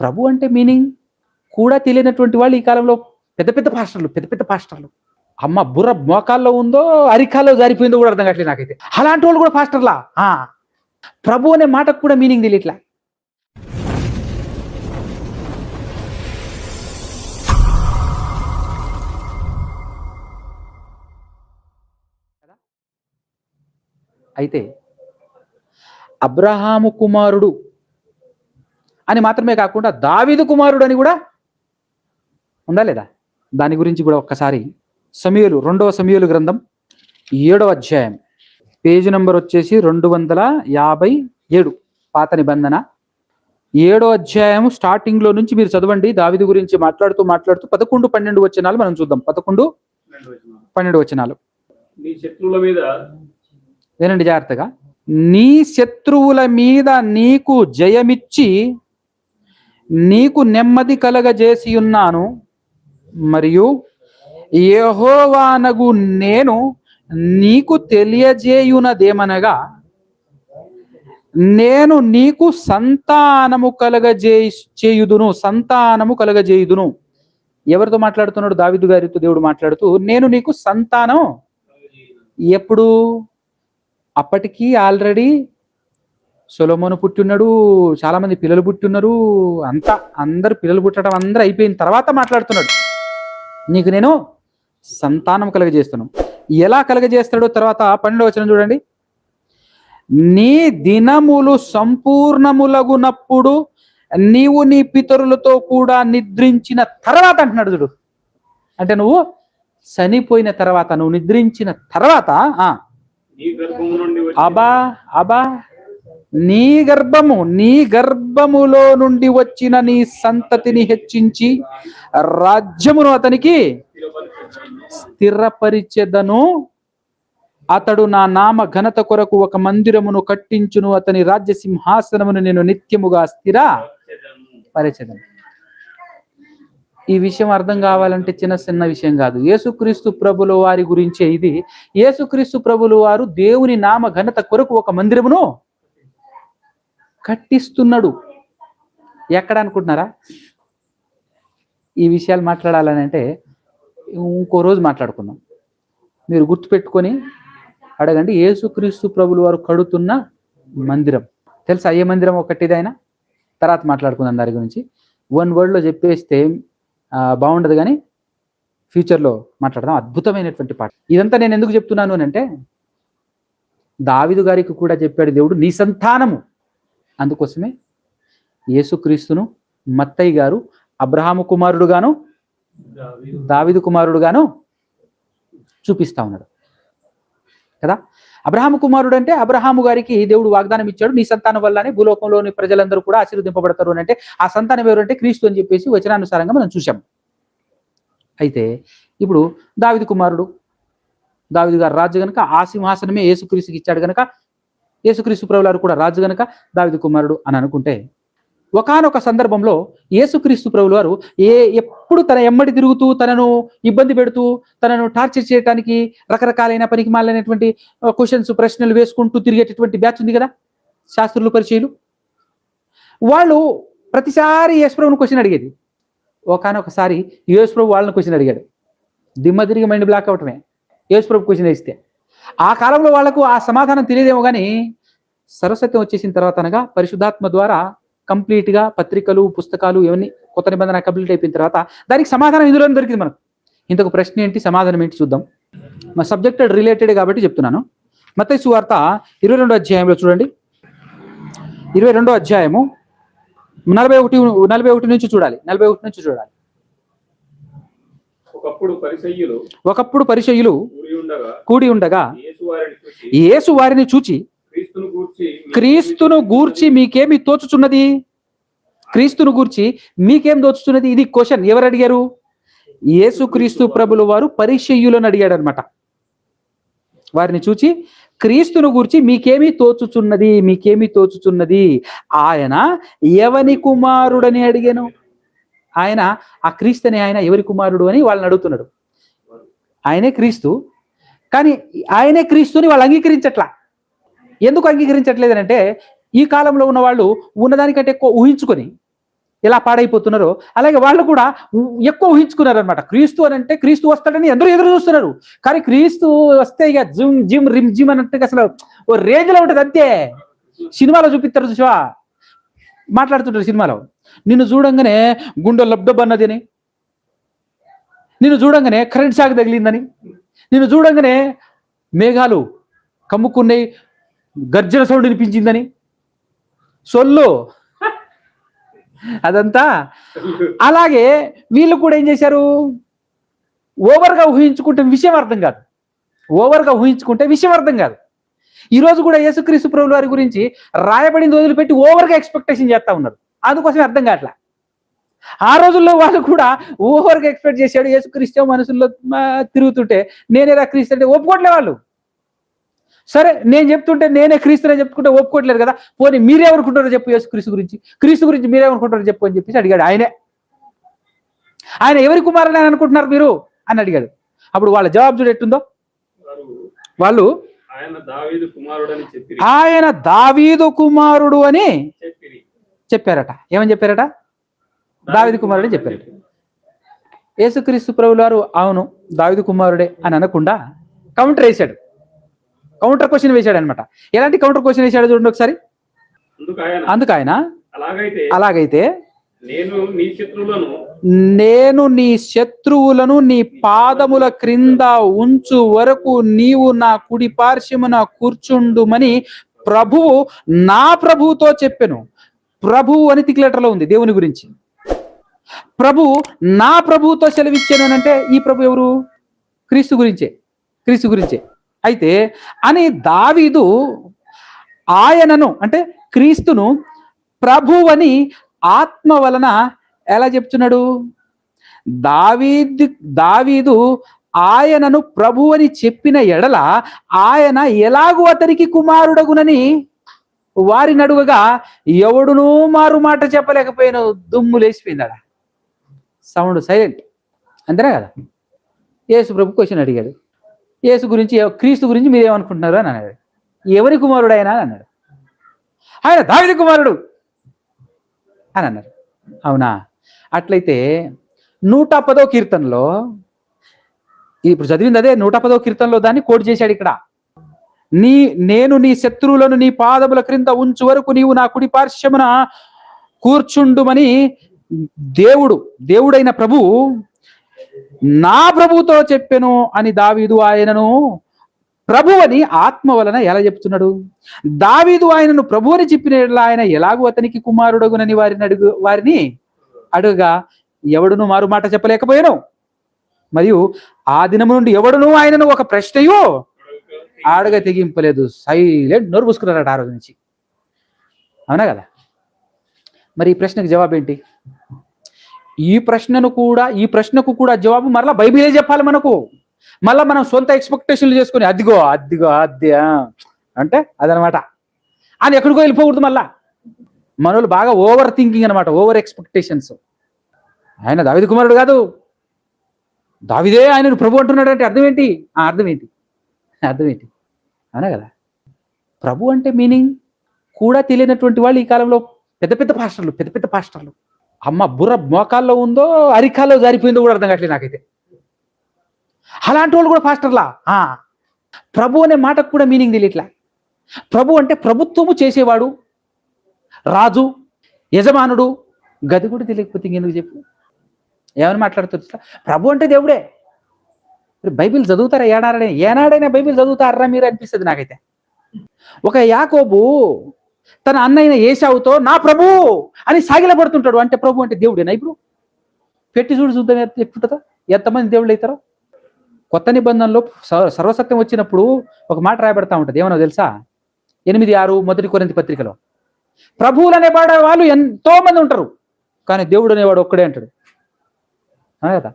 ప్రభు అంటే మీనింగ్ కూడా తెలియనటువంటి వాళ్ళు ఈ కాలంలో పెద్ద పెద్ద పాస్టర్లు పెద్ద పెద్ద పాస్టర్లు. అమ్మ బుర్ర మోకాల్లో ఉందో అరికాల్లో జారిపోయిందో కూడా అర్థం కావట్లేదు నాకైతే. అలాంటి వాళ్ళు కూడా పాస్టర్లా? ప్రభు అనే మాటకు కూడా మీనింగ్ తెలియట్లా? అయితే అబ్రహాము కుమారుడు అని మాత్రమే కాకుండా దావీదు కుమారుడు అని కూడా ఉందా లేదా? దాని గురించి కూడా ఒక్కసారి సమయలు రెండవ సమయలు గ్రంథం ఏడవ అధ్యాయం. పేజీ నంబర్ వచ్చేసి రెండు వందల యాభై ఏడు. పాత నిబంధన. ఏడో అధ్యాయం స్టార్టింగ్లో నుంచి మీరు చదవండి. దావిది గురించి మాట్లాడుతూ మాట్లాడుతూ పదకొండు పన్నెండు వచనాలు మనం చూద్దాం. పదకొండు పన్నెండు వచనాలు. నీ శత్రువుల మీద? వినండి జాగ్రత్తగా. నీ శత్రువుల మీద నీకు జయమిచ్చి నీకు నెమ్మది కలగజేసి ఉన్నాను మరియు యహోవానగు నేను నీకు తెలియజేయునదేమనగా నేను నీకు సంతానము కలగజే చేయుదును సంతానము కలగజేయుదును. ఎవరితో మాట్లాడుతున్నాడు? దావిదు గారితో దేవుడు మాట్లాడుతూ నేను నీకు సంతానం ఎప్పుడు? అప్పటికి ఆల్రెడీ సొలమోను పుట్టున్నాడు చాలా మంది పిల్లలు పుట్టున్నారు అంతా అందరు పిల్లలు పుట్టడం అందరూ అయిపోయిన తర్వాత మాట్లాడుతున్నాడు. నీకు నేను సంతానం కలగజేస్తున్నాను ఎలా కలగజేస్తాడో తర్వాత పన్నెండవ వచనం చూడండి. నీ దినములు సంపూర్ణములగునప్పుడు నీవు నీ పితరులతో కూడా నిద్రించిన తర్వాత అంటున్నాడు చూడు. అంటే నువ్వు చనిపోయిన తర్వాత నువ్వు నిద్రించిన తర్వాత అబా అబా నీ గర్భము నీ గర్భములో నుండి వచ్చిన నీ సంతతిని హెచ్చించి రాజ్యమును అతనికి స్థిరపరిచెదను. అతడు నా నామ ఘనత కొరకు ఒక మందిరమును కట్టించును అతని రాజ్య సింహాసనమును నేను నిత్యముగా స్థిర పరిచెదను. ఈ విషయం అర్థం కావాలంటే చిన్న చిన్న విషయం కాదు. యేసుక్రీస్తు ప్రభుల వారి గురించే ఇది. యేసుక్రీస్తు ప్రభులు వారు దేవుని నామ ఘనత కొరకు ఒక మందిరమును కట్టిస్తున్నాడు. ఎక్కడ అనుకుంటున్నారా? ఈ విషయాలు మాట్లాడాలని అంటే ఇంకో రోజు మాట్లాడుకుందాం. మీరు గుర్తుపెట్టుకొని అడగండి యేసుక్రీస్తు ప్రభులు వారు కడుతున్న మందిరం. తెలుసా ఏ మందిరం ఒకటిదైనా తర్వాత మాట్లాడుకుందాం దాని గురించి. వన్ వర్డ్లో చెప్పేస్తే బాగుండదు కానీ ఫ్యూచర్లో మాట్లాడదాం. అద్భుతమైనటువంటి పాట. ఇదంతా నేను ఎందుకు చెప్తున్నాను అని అంటే దావిదు గారికి కూడా చెప్పాడు దేవుడు నీ సంతానము. అందుకోసమే యేసుక్రీస్తును మత్తయ్య గారు అబ్రహాము కుమారుడుగాను దావిదు. కుమారుడుగాను చూపిస్తా ఉన్నాడు. కదా? అబ్రహాము కుమారుడు అంటే అబ్రహాము గారికి దేవుడు వాగ్దానం ఇచ్చాడు. నీ సంతానం వల్లనే భూలోకంలోని ప్రజలందరూ కూడా ఆశీర్వదింపబడతారు అని అంటే ఆ సంతానం ఎవరంటే క్రీస్తు అని చెప్పేసి వచనానుసారంగా మనం చూసాం అయితే ఇప్పుడు దావిదు కుమారుడు దావిదు గారు రాజు గనుక ఆ సింహాసనమే యేసుక్రీస్తుకి ఇచ్చాడు గనక యేసుక్రీస్తు ప్రభులారు కూడా రాజు గనక దావిది కుమారుడు అని అనుకుంటే ఒకానొక సందర్భంలో యేసుక్రీస్తు ప్రభులు వారు ఏ ఎప్పుడు తన ఎమ్మడి తిరుగుతూ తనను ఇబ్బంది పెడుతూ తనను టార్చర్ చేయడానికి రకరకాలైన పనికి మాలైనటువంటి క్వశ్చన్స్ ప్రశ్నలు వేసుకుంటూ తిరిగేటటువంటి బ్యాచ్ ఉంది కదా? శాస్త్రులు పరిచయలు? వాళ్ళు ప్రతిసారి యేసుప్రభుని క్వశ్చన్ అడిగేది. ఒకనొకసారి యేసుప్రభు వాళ్ళని క్వశ్చన్ అడిగాడు. దిమ్మ తిరిగి మైండ్ బ్లాక్ అవటమే. యేసుప్రభు క్వశ్చన్ వేస్తే ఆ కాలంలో వాళ్ళకు ఆ సమాధానం తెలియదేమో కానీ సరస్వత్యం వచ్చేసిన తర్వాత అనగా పరిశుద్ధాత్మ ద్వారా complete గా పత్రికలు పుస్తకాలు ఇవన్నీ కొత్త నిబంధన కంప్లీట్ అయిపోయిన తర్వాత దానికి సమాధానం ఇందులో దొరికింది మనకు. ఇంతకు ప్రశ్న ఏంటి సమాధానం ఏంటి చూద్దాం. మా సబ్జెక్టెడ్ రిలేటెడ్ కాబట్టి చెప్తున్నాను. మత్తయి సువార్త ఇరవై రెండో అధ్యాయంలో చూడండి. ఇరవై రెండో అధ్యాయము నలభై ఒకటి నలభై ఒకటి నుంచి చూడాలి. నలభై ఒకటి నుంచి చూడాలి. ఒకప్పుడు పరిసయ్యులు ఒకప్పుడు పరిచయులు ఉండగా కూడి ఉండగా యేసు వారిని చూచి క్రీస్తును గూర్చి క్రీస్తును మీకేమి తోచుచున్నది? క్రీస్తును గూర్చి మీకేం తోచుచున్నది? ఇది క్వశ్చన్. ఎవరు అడిగారు? యేసు క్రీస్తు ప్రభులు వారు పరిచయులను అడిగాడు అనమాట వారిని చూచి క్రీస్తును గూర్చి మీకేమి తోచుచున్నది? మీకేమి తోచుచున్నది? ఆయన ఎవని కుమారుడని అడిగాను? ఆయన ఆ క్రీస్తు అనే ఆయన ఎవరి కుమారుడు అని వాళ్ళని అడుగుతున్నాడు. ఆయనే క్రీస్తు. కానీ ఆయనే క్రీస్తుని వాళ్ళు అంగీకరించట్లా. ఎందుకు అంగీకరించట్లేదు అంటే ఈ కాలంలో ఉన్న వాళ్ళు ఉన్నదానికంటే ఎక్కువ ఊహించుకొని ఎలా పాడైపోతున్నారో అలాగే వాళ్ళు కూడా ఎక్కువ ఊహించుకున్నారు అనమాట క్రీస్తు అని అంటే క్రీస్తు వస్తాడని ఎందరూ ఎదురు చూస్తున్నారు. కానీ క్రీస్తు వస్తే ఇక జిమ్ జిమ్ రిమ్ జిమ్ అన్నట్టుగా అసలు ఓ రేంజ్లో ఉంటుంది అంతే. సినిమాలో చూపిస్తారు చూసావా? మాట్లాడుతుంటారు సినిమాలో. నిన్ను చూడంగానే గుండె లబ్డబ్ అన్నది అని. నిన్ను చూడంగానే కరెంట్ షాక్ తగిలిందని. నిన్ను చూడంగానే మేఘాలు కమ్ముకున్నాయి గర్జన సౌండ్ వినిపించిందని. సొల్లు. అదంతా. అలాగే వీళ్ళు కూడా ఏం చేశారు? ఓవర్గా ఊహించుకుంటే విషయం అర్థం కాదు. ఓవర్గా ఊహించుకుంటే విషయం అర్థం కాదు. ఈ రోజు కూడా యేసుక్రీస్తు ప్రభుల వారి గురించి రాయబడింది వదిలిపెట్టి ఓవర్గా ఎక్స్పెక్టేషన్ చేస్తా ఉన్నారు. అందుకోసం అర్థం కావట్లా. ఆ రోజుల్లో వాళ్ళు కూడా ఓవర్గా ఎక్స్పెక్ట్ చేశాడు యేసుక్రీస్తు మనసుల్లో తిరుగుతుంటే నేనేరా క్రీస్తు అంటే ఒప్పుకోవట్లే వాళ్ళు. సరే నేను చెప్తుంటే నేనే క్రీస్తునే చెప్పుకుంటే ఒప్పుకోవట్లేదు కదా? పోనీ మీరేమనుకుంటారో చెప్పు యేసుక్రీస్తు గురించి? క్రీస్తు గురించి మీరేమనుకుంటారో చెప్పు అని చెప్పేసి అడిగాడు ఆయనే. ఆయన ఎవరి కుమారుని అని అనుకుంటున్నారు మీరు? అని అడిగాడు. అప్పుడు వాళ్ళ జవాబు చూడు ఎట్టుందో? వాళ్ళు ఆయన దావీదు కుమారుడు అని చెప్పిరి. చెప్పారట. ఏమని చెప్పారట? దావీదు కుమారుడే చెప్పారు. యేసుక్రీస్తు ప్రభులు వారు అవును దావిదు కుమారుడే అని అనకుండా కౌంటర్ వేశాడు. కౌంటర్ క్వశ్చన్ వేశాడు అనమాట ఎలాంటి కౌంటర్ క్వశ్చన్ వేశాడు చూడండి ఒకసారి. అందుకు ఆయన అలాగైతే అలాగైతే? నేను నీ శత్రువులను నేను నీ శత్రువులను నీ పాదముల క్రింద ఉంచు వరకు నీవు నా కుడి పార్శ్వమున కూర్చుండుమని ప్రభువు నా ప్రభువుతో చెప్పెను. ప్రభువు అని తిక్లెటర్లో ఉంది దేవుని గురించి. ప్రభు నా ప్రభువుతో సెలవిచ్చాను అంటే ఈ ప్రభు ఎవరు? క్రీస్తు గురించే క్రీస్తు గురించే. అయితే అని దావీదు ఆయనను అంటే క్రీస్తును ప్రభు అని ఆత్మ వలన ఎలా చెప్తున్నాడు? దావీదు దావీదు ఆయనను ప్రభు అని చెప్పిన ఎడల ఆయన ఎలాగూ అతనికి కుమారుడగునని వారిని అడుగగా ఎవడునూ మారు మాట చెప్పలేకపోయిన దుమ్ము లేచిపోయిందాడ సౌండ్ సైలెంట్ అంతేనా కదా? యేసు ప్రభు క్వశ్చన్ అడిగాడు. యేసు గురించి క్రీస్తు గురించి మీరేమనుకుంటున్నారు అని అన్నాడు. ఎవరి కుమారుడు ఆయన అని అన్నాడు. ఆయన దావిది కుమారుడు అని అన్నారు. అవునా? అట్లయితే నూట పదో కీర్తనలో ఇప్పుడు చదివింది అదే నూట పదో కీర్తనలో దాన్ని కోట్ చేశాడు ఇక్కడ. నీ నేను నీ శత్రువులను నీ పాదముల క్రింద ఉంచు వరకు నీవు నా కుడి పార్శ్వమున కూర్చుండుమని దేవుడు దేవుడైన ప్రభు నా ప్రభుతో చెప్పెను అని దావీదు ఆయనను ప్రభు అని ఆత్మ వలన ఎలా చెప్తున్నాడు? దావీదు ఆయనను ప్రభు అని చెప్పిన ఆయన ఎలాగూ అతనికి కుమారుడగునని వారిని అడుగు వారిని అడుగగా ఎవడును మారు మాట చెప్పలేకపోయాను. మరియు ఆ దినము నుండి ఎవడును ఆయనను ఒక ప్రశ్నయో అడుగ తెగింపలేదు. సైలెంట్ నోరు పూసుకున్నారట ఆ రోజు నుంచి. అవునా కదా? మరి ఈ ప్రశ్నకు జవాబు ఏంటి ఈ ప్రశ్నను కూడా ఈ ప్రశ్నకు కూడా జవాబు మరలా బైబిలే చెప్పాలి మనకు. మళ్ళా మనం సొంత ఎక్స్పెక్టేషన్లు చేసుకొని అదిగో అదిగో అద్దె ఆ, అంటే అదనమాట. అని ఎక్కడికో వెళ్ళిపోకూడదు మళ్ళా. మనోళ్ళు బాగా ఓవర్ థింకింగ్ అనమాట ఓవర్ ఎక్స్పెక్టేషన్స్ ఆయన దావిది కుమారుడు కాదు. దావిదే ఆయనను ప్రభు అంటున్నాడు అంటే అర్థం ఏంటి? ఆ, అర్థం ఏంటి? అర్థం ఏంటి? అవునా కదా? ప్రభు అంటే మీనింగ్ కూడా తెలియనటువంటి వాళ్ళు ఈ కాలంలో పెద్ద పెద్ద పాస్టర్లు పెద్ద పెద్ద పాస్టర్లు అమ్మ బుర్ర మోకాల్లో ఉందో అరికాల్లో జారిపోయిందో కూడా అర్థం కావట్లేదు నాకైతే. అలాంటి వాళ్ళు కూడా పాస్టర్లా? ఆ, ప్రభు అనే మాటకు కూడా మీనింగ్ తెలియట్లా? ప్రభు అంటే ప్రభుత్వము చేసేవాడు రాజు యజమానుడు గది కూడా తెలియకపోతే ఇంకెందుకు చెప్పు? ఏమని మాట్లాడుతున్నా ప్రభు అంటే దేవుడే. బైబిల్ చదువుతారా ఏనాడైనా ఏనాడైనా బైబిల్ చదువుతారా మీరు అనిపిస్తుంది నాకైతే. ఒక యాకోబు తన అన్నయ్య ఏసావుతో నా ప్రభు! అని సాగిలపడుతుంటాడు. అంటే ప్రభు అంటే దేవుడేనా ఇప్పుడు? పెట్టి చూడు చూద్దాం ఎట్- ఎంతమంది దేవుళ్ళు అవుతారో? కొత్త నిబంధనలో స- సర్వసత్యం వచ్చినప్పుడు ఒక మాట రాయబడతా ఉంటుంది. ఏమన్నా తెలుసా? ఎనిమిది ఆరు మొదటి కొరింథీ పత్రికలో. ప్రభువులు అనేవాడు వాళ్ళు ఎంతో మంది ఉంటారు కానీ దేవుడు అనేవాడు ఒక్కడే అంటాడు. అవునా కదా?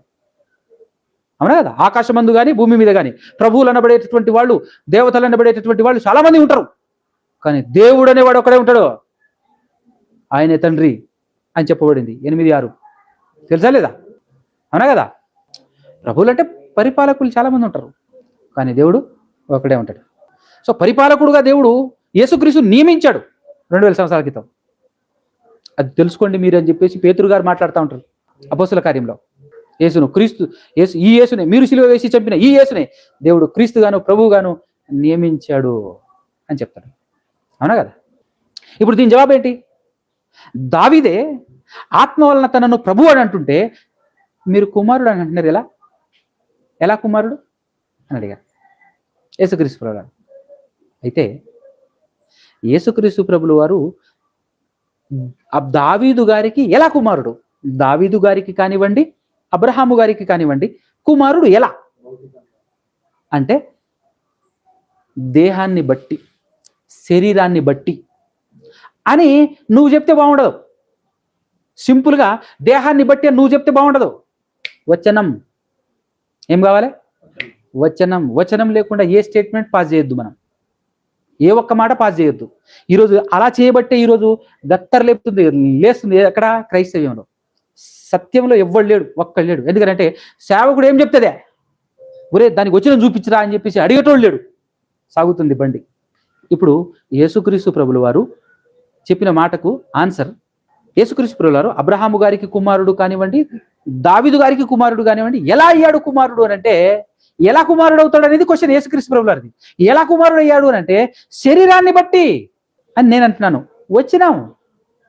అవునా కదా? ఆకాశమందు కానీ భూమి మీద కానీ ప్రభువులు అనబడేటటువంటి వాళ్ళు దేవతలు అనబడేటటువంటి వాళ్ళు చాలా మంది ఉంటారు. కానీ దేవుడు అనేవాడు ఒకడే ఉంటాడు. ఆయనే తండ్రి అని చెప్పబడింది. ఎనిమిది ఆరు. తెలుసా లేదా? అవునా కదా? ప్రభువులు అంటే పరిపాలకులు చాలా మంది ఉంటారు. కానీ దేవుడు ఒకడే ఉంటాడు. సో పరిపాలకుడుగా దేవుడు యేసుక్రీస్తు నియమించాడు రెండు వేల సంవత్సరాల క్రితం. అది తెలుసుకోండి మీరు అని చెప్పేసి పేతురు గారు మాట్లాడుతూ ఉంటారు అపోసుల కార్యంలో. యేసును క్రీస్తు యేసు ఈ యేసునే మీరు సిలువ వేసి చంపిన ఈ యేసునే దేవుడు క్రీస్తుగాను ప్రభువుగాను నియమించాడు అని చెప్తాడు. అవునా కదా? ఇప్పుడు దీని జవాబు ఏంటి? దావిదే ఆత్మ వలన తనను ప్రభు అని అంటుంటే మీరు కుమారుడు అని అంటున్నారు ఎలా? ఎలా కుమారుడు? అని అడిగారు. యేసుక్రీస్తు ప్రభు గారు అయితే యేసుక్రీస్తు ప్రభులు వారు ఆ దావీదు గారికి ఎలా కుమారుడు? దావీదు గారికి కానివ్వండి అబ్రహాము గారికి కానివ్వండి కుమారుడు ఎలా? అంటే దేహాన్ని బట్టి శరీరాన్ని బట్టి. అని నువ్వు చెప్తే బాగుండదు. సింపుల్గా దేహాన్ని బట్టి నువ్వు చెప్తే బాగుండదు. వచనం. ఏం కావాలి? వచనం. వచనం లేకుండా ఏ స్టేట్మెంట్ పాస్ చేయొద్దు మనం. ఏ ఒక్క మాట పాస్ చేయొద్దు. ఈరోజు అలా చేయబట్టే ఈరోజు గత్తర్ లేపుతుంది లేస్తుంది ఎక్కడ? క్రైస్తవ్యంలో. సత్యంలో ఎవ్వడు లేడు ఒక్కడు లేడు. ఎందుకంటే సేవకుడు ఏం చెప్తుందే? ఒరే దానికి వచ్చిన చూపించరా అని చెప్పేసి అడిగేటోడు లేడు. సాగుతుంది బండి. ఇప్పుడు యేసుక్రీస్తు ప్రభులు వారు చెప్పిన మాటకు ఆన్సర్. యేసుక్రీస్తు ప్రభులు వారు అబ్రహాము గారికి కుమారుడు కానివ్వండి దావిదు గారికి కుమారుడు కానివ్వండి ఎలా అయ్యాడు కుమారుడు అని అంటే ఎలా కుమారుడు అవుతాడు అనేది క్వశ్చన్ యేసుక్రీస్తు ప్రభులు వారిది. ఎలా కుమారుడు అయ్యాడు అని అంటే శరీరాన్ని బట్టి అని నేను అంటున్నాను. వచ్చినాం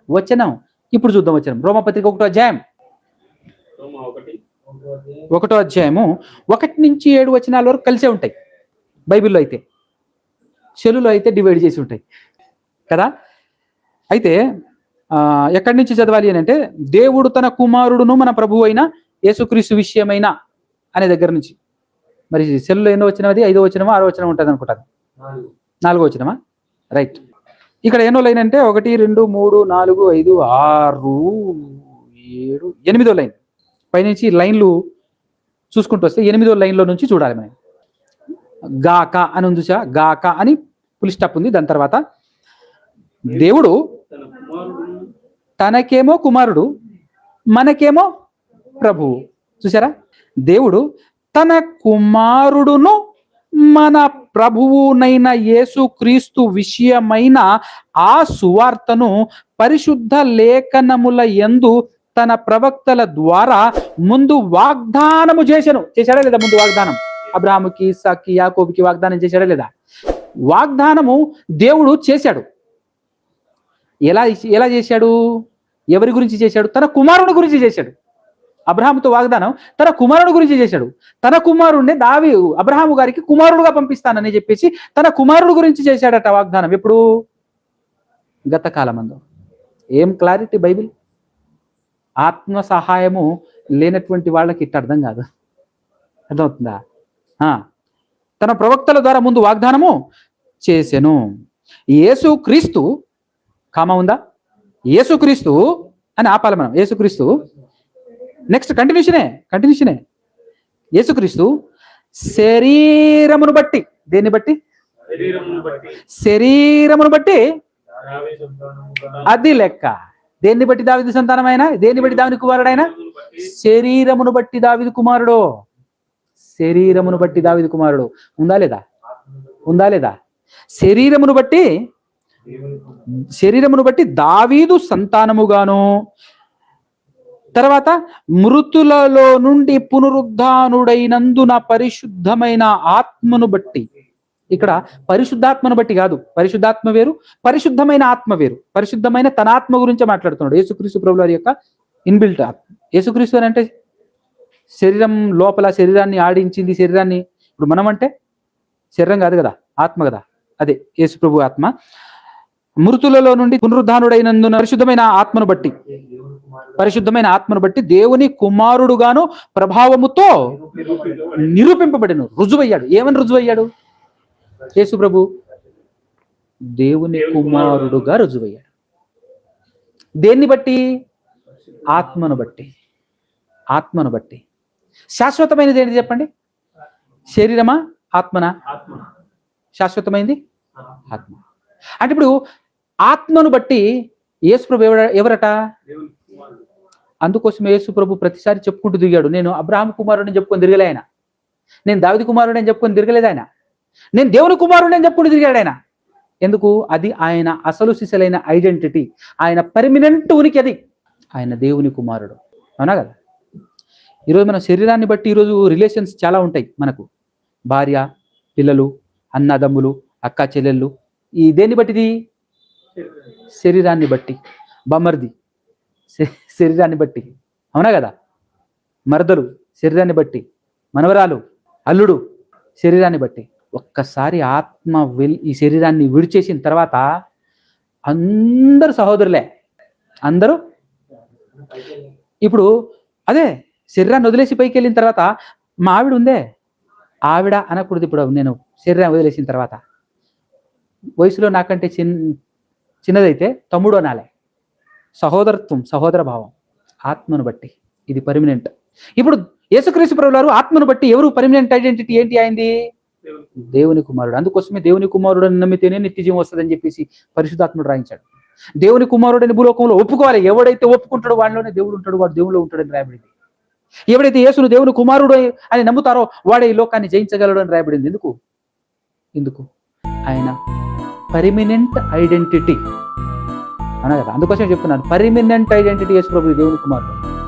వచ్చినాం ఇప్పుడు చూద్దాం వచ్చినాం రోమపత్రిక ఒకటో అధ్యాయం. ఒకటో అధ్యాయము ఒకటి నుంచి ఏడు వచనాల వరకు కలిసే ఉంటాయి బైబిల్లో అయితే. చెలులో అయితే డివైడ్ చేసి ఉంటాయి. కదా? అయితే ఎక్కడి నుంచి చదవాలి అని అంటే దేవుడు తన కుమారుడును మన ప్రభు అయిన యేసుక్రీస్తు విషయమైన అనే దగ్గర నుంచి. మరి సెల్లో ఎన్నో వచ్చినది ఐదో వచ్చినమా ఆరో వచ్చిన ఉంటుంది అనుకుంటాను. నాలుగో. వచ్చినమా రైట్. ఇక్కడ ఎన్నో లైన్ అంటే ఒకటి రెండు మూడు నాలుగు ఐదు ఆరు ఏడు ఎనిమిదో లైన్. పైనుంచి లైన్లు చూసుకుంటూ వస్తే ఎనిమిదో లైన్లో నుంచి చూడాలి మనం. గాక అని ఉంది చూసా గాక అని పులి స్టాప్ ఉంది. దాని తర్వాత దేవుడు తనకేమో కుమారుడు మనకేమో ప్రభువు చూసారా? దేవుడు తన కుమారుడును మన ప్రభువునైన యేసు క్రీస్తు విషయమైన ఆ సువార్తను పరిశుద్ధ లేఖనముల యందు తన ప్రవక్తల ద్వారా ముందు వాగ్దానము చేశాను. చేశాడా లేదా ముందు వాగ్దానం? అబ్రాహాముకి ఇస్సాకి యాకోబుకి వాగ్దానం చేశాడా లేదా? వాగ్దానము దేవుడు చేశాడు. ఎలా ఎలా చేశాడు? ఎవరి గురించి చేశాడు? తన కుమారుని గురించి చేశాడు. అబ్రహాముతో వాగ్దానం తన కుమారుడు గురించి చేశాడు. తన కుమారుడిని దావి అబ్రహాము గారికి కుమారుడుగా పంపిస్తానని చెప్పేసి తన కుమారుడు గురించి చేశాడట వాగ్దానం. ఎప్పుడు? గత కాలమందు. ఏం క్లారిటీ బైబిల్? ఆత్మ సహాయము లేనటువంటి వాళ్ళకి ఇట్ట అర్థం కాదు. అర్థమవుతుందా? తన ప్రవక్తల ద్వారా ముందు వాగ్దానము చేసెను. యేసు క్రీస్తు కామ ఉందా? యేసుక్రీస్తు అని ఆపాలి మనం. యేసుక్రీస్తు నెక్స్ట్ కంటిన్యూషనే కంటిన్యూషనే యేసుక్రీస్తు శరీరమును బట్టి దేన్ని బట్టి? శరీరమును బట్టి అది లెక్క. దేన్ని బట్టి దావిది సంతానమైన? దేన్ని బట్టి దావిని కుమారుడైనా? శరీరమును బట్టి దావిది కుమారుడు. శరీరమును బట్టి దావిది కుమారుడు. ఉందా లేదా? ఉందా లేదా? శరీరమును బట్టి శరీరమును బట్టి దావీదు సంతానముగాను. తర్వాత మృతులలో నుండి పునరుద్ధానుడైనందున పరిశుద్ధమైన ఆత్మను బట్టి. ఇక్కడ పరిశుద్ధాత్మను బట్టి కాదు. పరిశుద్ధాత్మ వేరు పరిశుద్ధమైన ఆత్మ వేరు. పరిశుద్ధమైన తన ఆత్మ గురించి మాట్లాడుతున్నాడు. యేసుక్రీస్తు ప్రభుల యొక్క ఇన్బిల్ట్ ఆత్మ. యేసుక్రీస్తు అని అంటే శరీరం లోపల శరీరాన్ని ఆడించింది శరీరాన్ని. ఇప్పుడు మనం అంటే శరీరం కాదు కదా ఆత్మ కదా. అదే యేసు ప్రభు ఆత్మ. మృతులలో నుండి పునరుద్ధానుడైనందున పరిశుద్ధమైన ఆత్మను బట్టి పరిశుద్ధమైన ఆత్మను బట్టి దేవుని కుమారుడుగాను ప్రభావముతో నిరూపింపబడిను రుజువయ్యాడు. ఏమని రుజువయ్యాడు? యేసు ప్రభు దేవుని కుమారుడుగా రుజువయ్యాడు. దేన్ని బట్టి? ఆత్మను బట్టి ఆత్మను బట్టి. శాశ్వతమైనది ఏంటి చెప్పండి? శరీరమా? ఆత్మనా? ఆత్మ శాశ్వతమైంది? ఆత్మ. అంటే ఇప్పుడు ఆత్మను బట్టి యేసుప్రభు ఎవర ఎవరట? అందుకోసం యేసుప్రభు ప్రతిసారి చెప్పుకుంటూ దిగాడు నేను అబ్రాహం కుమారుడిని చెప్పుకొని తిరగలే ఆయన. నేను దావిది కుమారుడు అని చెప్పుకొని తిరగలేదు ఆయన. నేను దేవుని కుమారుడు అని చెప్పుకుంటూ తిరిగాడు ఆయన. ఎందుకు? అది ఆయన అసలు సిసలైన ఐడెంటిటీ ఆయన పర్మినెంట్ ఉనికి అది ఆయన దేవుని కుమారుడు. అవునా కదా? ఈరోజు మన శరీరాన్ని బట్టి ఈరోజు రిలేషన్స్ చాలా ఉంటాయి మనకు. భార్య పిల్లలు అన్నదమ్ములు అక్క చెల్లెళ్ళు ఈ దేన్ని బట్టిది? శరీరాన్ని బట్టి. బమర్ది శరీరాన్ని బట్టి. అవునా కదా? మరదలు శరీరాన్ని బట్టి. మనవరాలు అల్లుడు శరీరాన్ని బట్టి. ఒక్కసారి ఆత్మ వెల్ ఈ శరీరాన్ని విడిచేసిన తర్వాత అందరు సహోదరులే. అందరూ? ఇప్పుడు అదే శరీరాన్ని వదిలేసి పైకి వెళ్ళిన తర్వాత మా ఆవిడ ఉందే? ఆవిడ అనకూడదు ఇప్పుడు నేను శరీరాన్ని వదిలేసిన తర్వాత. వయసులో నాకంటే చిన్ చిన్నదైతే తమ్ముడు అనాలే. సహోదరత్వం సహోదర భావం ఆత్మను బట్టి ఇది పర్మినెంట్ ఇప్పుడు యేసుక్రీస్తు ప్రభువు ఆత్మను బట్టి ఎవరు పర్మినెంట్ ఐడెంటిటీ ఏంటి అయింది దేవుని కుమారుడు. అందుకోసమే దేవుని కుమారుడు అని నమ్మితేనే నిత్యజీవం వస్తుందని చెప్పేసి పరిశుద్ధాత్ముడు రాయించాడు. దేవుని కుమారుడని భూలోకంలో ఒప్పుకోవాలి. ఎవడైతే ఒప్పుకుంటాడో వాళ్ళలోనే దేవుడు ఉంటాడు. వాడు దేవుళ్ళు ఉంటాడని రాయబడింది. ఎవడైతే యేసును దేవుని కుమారుడు అని నమ్ముతారో వాడే ఈ లోకాన్ని జయించగలడు అని రాయబడింది. ఎందుకు? ఎందుకు? ఆయన పర్మినెంట్ ఐడెంటిటీ. అన్నా కదా? అందుకోసం చెప్తున్నాను. పర్మినెంట్ ఐడెంటిటీ యేసు ప్రభు దేవుని కుమారుడు.